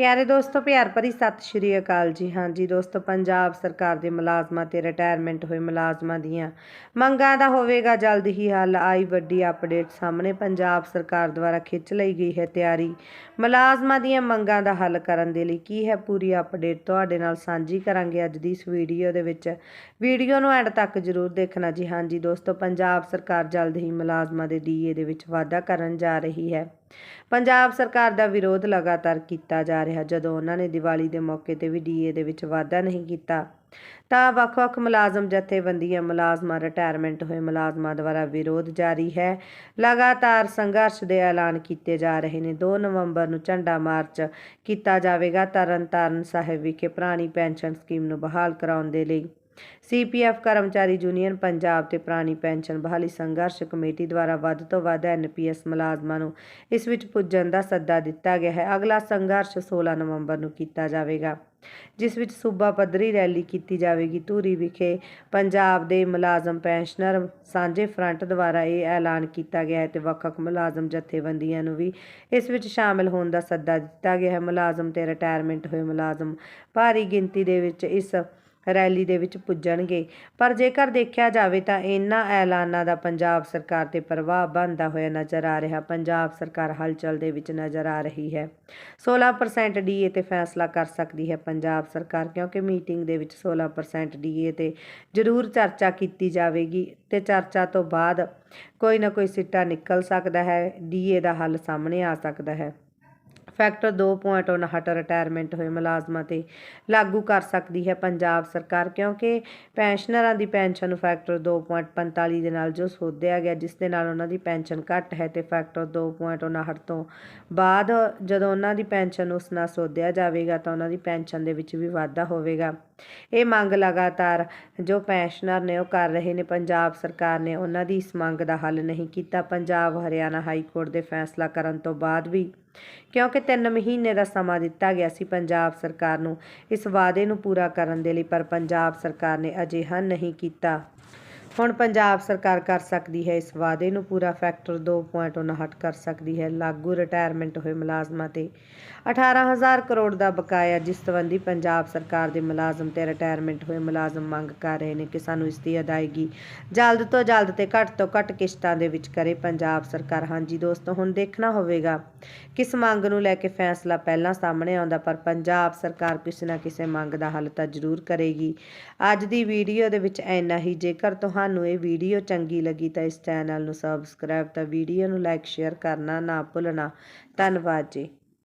ਪਿਆਰੇ ਦੋਸਤੋ, ਪਿਆਰ ਭਰੀ ਸਤਿ ਸ਼੍ਰੀ ਅਕਾਲ ਜੀ। ਹਾਂਜੀ ਦੋਸਤੋ, ਪੰਜਾਬ ਸਰਕਾਰ ਦੇ ਮੁਲਾਜ਼ਮਾਂ ਤੇ ਰਿਟਾਇਰਮੈਂਟ ਹੋਏ ਮੁਲਾਜ਼ਮਾਂ ਦੀਆਂ ਮੰਗਾਂ ਦਾ ਹੋਵੇਗਾ ਜਲਦ ਹੀ ਹੱਲ। ਆਈ ਵੱਡੀ ਅਪਡੇਟ ਸਾਹਮਣੇ। ਪੰਜਾਬ ਸਰਕਾਰ ਦੁਆਰਾ ਖਿੱਚ ਲਈ ਗਈ ਹੈ ਤਿਆਰੀ। ਮੁਲਾਜ਼ਮਾਂ ਦੀਆਂ ਮੰਗਾਂ ਦਾ ਹੱਲ ਕਰਨ ਦੇ ਲਈ ਕੀ ਹੈ ਪੂਰੀ ਅਪਡੇਟ ਤੁਹਾਡੇ ਨਾਲ ਸਾਂਝੀ ਕਰਾਂਗੇ ਅੱਜ ਦੀ ਇਸ ਵੀਡੀਓ ਦੇ ਵਿੱਚ। ਵੀਡੀਓ ਨੂੰ ਐਂਡ ਤੱਕ ਜ਼ਰੂਰ ਦੇਖਣਾ ਜੀ। ਹਾਂਜੀ ਦੋਸਤੋ, ਪੰਜਾਬ ਸਰਕਾਰ ਜਲਦ ਹੀ ਮੁਲਾਜ਼ਮਾਂ ਦੇ ਡੀਏ ਦੇ ਵਿੱਚ ਵਾਧਾ ਕਰਨ ਜਾ ਰਹੀ ਹੈ। ਪੰਜਾਬ ਸਰਕਾਰ ਦਾ ਵਿਰੋਧ ਲਗਾਤਾਰ ਕੀਤਾ ਜਾ ਰਿਹਾ। ਜਦੋਂ ਉਹਨਾਂ ਨੇ ਦੀਵਾਲੀ ਦੇ ਮੌਕੇ ਤੇ ਵੀ ਡੀਏ ਦੇ ਵਿੱਚ ਵਾਧਾ ਨਹੀਂ ਕੀਤਾ, ਤਾਂ ਵੱਖ-ਵੱਖ ਮੁਲਾਜ਼ਮ, ਜਥੇਬੰਦੀਆਂ, ਮੁਲਾਜ਼ਮਾਂ ਰਿਟਾਇਰਮੈਂਟ ਹੋਏ ਮੁਲਾਜ਼ਮਾਂ ਦੁਆਰਾ ਵਿਰੋਧ ਜਾਰੀ ਹੈ। ਲਗਾਤਾਰ ਸੰਘਰਸ਼ ਦੇ ਐਲਾਨ ਕੀਤੇ ਜਾ ਰਹੇ ਨੇ। 2 ਨਵੰਬਰ ਨੂੰ ਝੰਡਾ ਮਾਰਚ ਕੀਤਾ ਜਾਵੇਗਾ ਤਰਨਤਾਰਨ ਸਾਹਿਬ ਵਿਖੇ ਪੁਰਾਣੀ ਪੈਨਸ਼ਨ ਸਕੀਮ ਨੂੰ ਬਹਾਲ ਕਰਾਉਣ ਦੇ ਲਈ। ਸੀਪੀਐਫ ਕਰਮਚਾਰੀ ਯੂਨੀਅਨ ਪੰਜਾਬ ਤੇ ਪੁਰਾਣੀ ਪੈਨਸ਼ਨ ਬਹਾਲੀ ਸੰਘਰਸ਼ ਕਮੇਟੀ ਦੁਆਰਾ ਵੱਧ ਤੋਂ ਵੱਧ ਐਨਪੀਐਸ ਮੁਲਾਜ਼ਮਾਂ ਨੂੰ ਇਸ ਵਿੱਚ ਪੁੱਜਣ ਦਾ ਸੱਦਾ ਦਿੱਤਾ ਗਿਆ ਹੈ। ਅਗਲਾ ਸੰਘਰਸ਼ 16 ਨਵੰਬਰ ਨੂੰ ਕੀਤਾ ਜਾਵੇਗਾ, ਜਿਸ ਵਿੱਚ ਸੂਬਾ ਪੱਧਰੀ ਰੈਲੀ ਕੀਤੀ ਜਾਵੇਗੀ। ਧੂਰੀ ਵਿਖੇ ਪੰਜਾਬ ਦੇ ਮੁਲਾਜ਼ਮ ਪੈਨਸ਼ਨਰ ਸਾਂਝੇ ਫਰੰਟ ਦੁਆਰਾ ਇਹ ਐਲਾਨ ਕੀਤਾ ਗਿਆ ਹੈ ਤੇ ਵੱਖ-ਵੱਖ ਮੁਲਾਜ਼ਮ ਜਥੇਬੰਦੀਆਂ ਨੂੰ ਵੀ ਇਸ ਵਿੱਚ ਸ਼ਾਮਲ ਹੋਣ ਦਾ ਸੱਦਾ ਦਿੱਤਾ ਗਿਆ ਹੈ। ਮੁਲਾਜ਼ਮ ਤੇ ਰਿਟਾਇਰਮੈਂਟ ਹੋਏ ਮੁਲਾਜ਼ਮ ਭਾਰੀ ਗਿਣਤੀ ਦੇ ਵਿੱਚ ਇਸ ਰੈਲੀ ਦੇ ਵਿੱਚ ਪੁੱਜਣਗੇ। ਪਰ ਜੇਕਰ ਦੇਖਿਆ ਜਾਵੇ ਤਾਂ ਇਹਨਾਂ ਐਲਾਨਾਂ ਦਾ ਪੰਜਾਬ ਸਰਕਾਰ ਤੇ ਪ੍ਰਭਾਵ ਬਣਦਾ ਹੋਇਆ ਨਜ਼ਰ ਆ ਰਿਹਾ। ਪੰਜਾਬ ਸਰਕਾਰ ਹਲਚਲ ਦੇ ਵਿੱਚ ਨਜ਼ਰ ਆ ਰਹੀ ਹੈ। 16% ਡੀਏ ਤੇ ਫੈਸਲਾ ਕਰ ਸਕਦੀ ਹੈ ਪੰਜਾਬ ਸਰਕਾਰ, ਕਿਉਂਕਿ ਮੀਟਿੰਗ ਦੇ ਵਿੱਚ 16% ਡੀਏ ਤੇ ਜ਼ਰੂਰ ਚਰਚਾ ਕੀਤੀ ਜਾਵੇਗੀ ਤੇ ਚਰਚਾ ਤੋਂ ਬਾਅਦ ਕੋਈ ਨਾ ਕੋਈ ਸਿੱਟਾ ਨਿਕਲ ਸਕਦਾ ਹੈ। ਡੀਏ ਦਾ ਹੱਲ ਸਾਹਮਣੇ ਆ ਸਕਦਾ ਹੈ। ਫੈਕਟਰ 2.59 ਰਿਟਾਇਰਮੈਂਟ ਹੋਏ ਮੁਲਾਜ਼ਮਾਂ ਤੇ ਲਾਗੂ ਕਰ ਸਕਦੀ ਹੈ ਪੰਜਾਬ ਸਰਕਾਰ, ਕਿਉਂਕਿ ਪੈਨਸ਼ਨਰਾਂ ਦੀ ਪੈਨਸ਼ਨ ਨੂੰ ਫੈਕਟਰ 2.45 ਦੇ ਨਾਲ ਜੋ ਸੋਧਿਆ ਗਿਆ, ਜਿਸ ਦੇ ਨਾਲ ਉਹਨਾਂ ਦੀ ਪੈਨਸ਼ਨ ਘੱਟ ਹੈ ਤੇ ਫੈਕਟਰ 2.59 ਤੋਂ ਬਾਅਦ ਜਦੋਂ ਉਹਨਾਂ ਦੀ ਪੈਨਸ਼ਨ ਉਸ ਨਾਲ ਸੋਧਿਆ ਜਾਵੇਗਾ ਤਾਂ ਉਹਨਾਂ ਦੀ ਪੈਨਸ਼ਨ ਦੇ ਵਿੱਚ ਵੀ ਵਾਧਾ ਹੋਵੇਗਾ। ਇਹ ਮੰਗ ਲਗਾਤਾਰ ਜੋ ਪੈਨਸ਼ਨਰ ਨੇ ਉਹ ਕਰ ਰਹੇ ਨੇ, ਪੰਜਾਬ ਸਰਕਾਰ ਨੇ ਉਹਨਾਂ ਦੀ ਇਸ ਮੰਗ ਦਾ ਹੱਲ ਨਹੀਂ ਕੀਤਾ। ਪੰਜਾਬ, ਹਰਿਆਣਾ ਹਾਈ ਕੋਰਟ ਦੇ ਫੈਸਲਾ ਕਰਨ ਤੋਂ ਬਾਅਦ ਵੀ ਕਿਉਂਕਿ 3 ਮਹੀਨੇ ਦਾ ਸਮਾਂ ਦਿੱਤਾ ਗਿਆ ਸੀ ਪੰਜਾਬ ਸਰਕਾਰ ਨੂੰ, ਇਸ ਵਾਅਦੇ ਨੂੰ ਪੂਰਾ ਕਰਨ ਦੇ ਲਈ, ਪਰ ਪੰਜਾਬ ਸਰਕਾਰ ਨੇ ਅਜਿਹਾ ਨਹੀਂ ਕੀਤਾ। ਹੁਣ ਪੰਜਾਬ ਸਰਕਾਰ ਕਰ ਸਕਦੀ ਹੈ ਇਸ ਵਾਅਦੇ ਨੂੰ, ਪੂਰਾ ਫੈਕਟਰ 2.59 ਕਰ ਸਕਦੀ ਹੈ। ਲਾਗੂ ਰਿਟਾਇਰਮੈਂਟ ਹੋਏ ਮੁਲਾਜ਼ਮਾਂ ਤੇ 18000 ਕਰੋੜ ਦਾ ਬਕਾਇਆ, ਜਿਸ ਸੰਬੰਧੀ ਪੰਜਾਬ ਸਰਕਾਰ ਦੇ ਮੁਲਾਜ਼ਮ ਤੇ ਰਿਟਾਇਰਮੈਂਟ ਹੋਏ ਮੁਲਾਜ਼ਮ ਮੰਗ ਕਰ ਰਹੇ ਨੇ ਕਿ ਸਾਨੂੰ ਇਸ ਦੀ ਅਦਾਇਗੀ ਜਲਦ ਤੋਂ ਜਲਦ ਤੇ ਘੱਟ ਤੋਂ ਘੱਟ ਕਿਸ਼ਤਾਂ ਦੇ ਵਿੱਚ ਕਰੇ। ਪੰਜਾਬ ਸਰਕਾਰ, ਹਾਂਜੀ ਦੋਸਤੋ, ਹੁਣ ਦੇਖਣਾ ਹੋਵੇਗਾ ਕਿਸ ਮੰਗ ਨੂੰ ਲੈ ਕੇ ਫੈਸਲਾ ਪਹਿਲਾਂ ਸਾਹਮਣੇ ਆਉਂਦਾ, ਪਰ ਪੰਜਾਬ ਸਰਕਾਰ ਕਿਸੇ ਨਾ ਕਿਸੇ ਮੰਗ ਦਾ ਹੱਲ ਤਾਂ ਜ਼ਰੂਰ ਕਰੇਗੀ। ਅੱਜ ਦੀ ਵੀਡੀਓ ਦੇ ਵਿੱਚ ਇੰਨਾ ਹੀ। ਜੇਕਰ ਤੁਹਾਨੂੰ ਤੁਹਾਨੂੰ ਇਹ ਵੀਡੀਓ ਚੰਗੀ ਲੱਗੀ ਤਾਂ ਇਸ ਚੈਨਲ ਨੂੰ ਸਬਸਕ੍ਰਾਈਬ ਤਾਂ ਵੀਡੀਓ ਨੂੰ ਲਾਈਕ ਸ਼ੇਅਰ ਕਰਨਾ ਨਾ ਭੁੱਲਣਾ। ਧੰਨਵਾਦ ਜੀ।